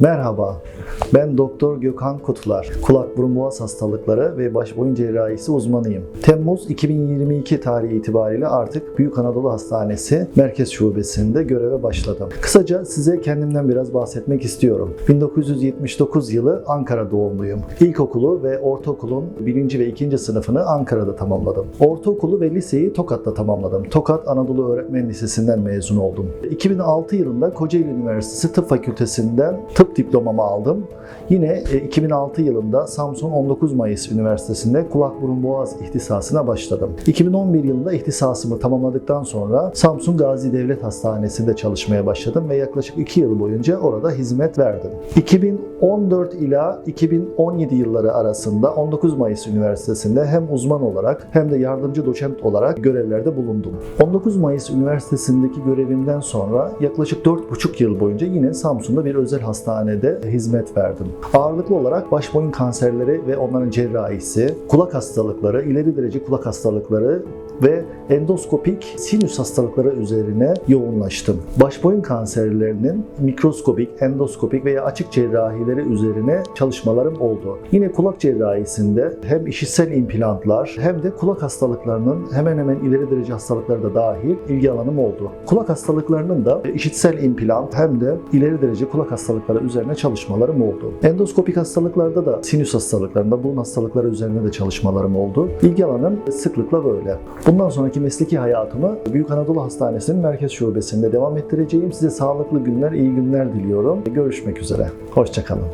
Merhaba, ben Doktor Gökhan Kutlar. Kulak burun boğaz hastalıkları ve baş boyun cerrahisi uzmanıyım. Temmuz 2022 tarihi itibariyle artık Büyük Anadolu Hastanesi Merkez Şubesi'nde göreve başladım. Kısaca size kendimden biraz bahsetmek istiyorum. 1979 yılı Ankara doğumluyum. İlkokulu ve ortaokulun 1. ve 2. sınıfını Ankara'da tamamladım. Ortaokulu ve liseyi Tokat'ta tamamladım. Tokat Anadolu Öğretmen Lisesi'nden mezun oldum. 2006 yılında Kocaeli Üniversitesi Tıp Fakültesinden tıp diplomamı aldım. Yine e, 2006 yılında Samsun 19 Mayıs Üniversitesi'nde kulak burun boğaz ihtisasına başladım. 2011 yılında ihtisasımı tamamladıktan sonra Samsun Gazi Devlet Hastanesi'nde çalışmaya başladım ve yaklaşık 2 yıl boyunca orada hizmet verdim. 2014 ila 2017 yılları arasında 19 Mayıs Üniversitesi'nde hem uzman olarak hem de yardımcı doçent olarak görevlerde bulundum. 19 Mayıs Üniversitesi'ndeki görevimden sonra yaklaşık 4,5 yıl boyunca yine Samsun'da bir özel hastanede hizmet verdim. Ağırlıklı olarak baş boyun kanserleri ve onların cerrahisi, kulak hastalıkları, ileri derece kulak hastalıkları ve endoskopik sinüs hastalıkları üzerine yoğunlaştım. Baş boyun kanserlerinin mikroskopik, endoskopik veya açık cerrahileri üzerine çalışmalarım oldu. Yine kulak cerrahisinde hem işitsel implantlar hem de kulak hastalıklarının hemen hemen ileri derece hastalıkları da dahil ilgi alanım oldu. Kulak hastalıklarının da işitsel implant hem de ileri derece kulak hastalıkları üzerine çalışmalarım oldu. Endoskopik hastalıklarda da sinüs hastalıklarında, burun hastalıkları üzerine de çalışmalarım oldu. İlgi alanım sıklıkla böyle. Bundan sonraki mesleki hayatımı Büyük Anadolu Hastanesi'nin merkez şubesinde devam ettireceğim. Size sağlıklı günler, iyi günler diliyorum. Görüşmek üzere. Hoşçakalın.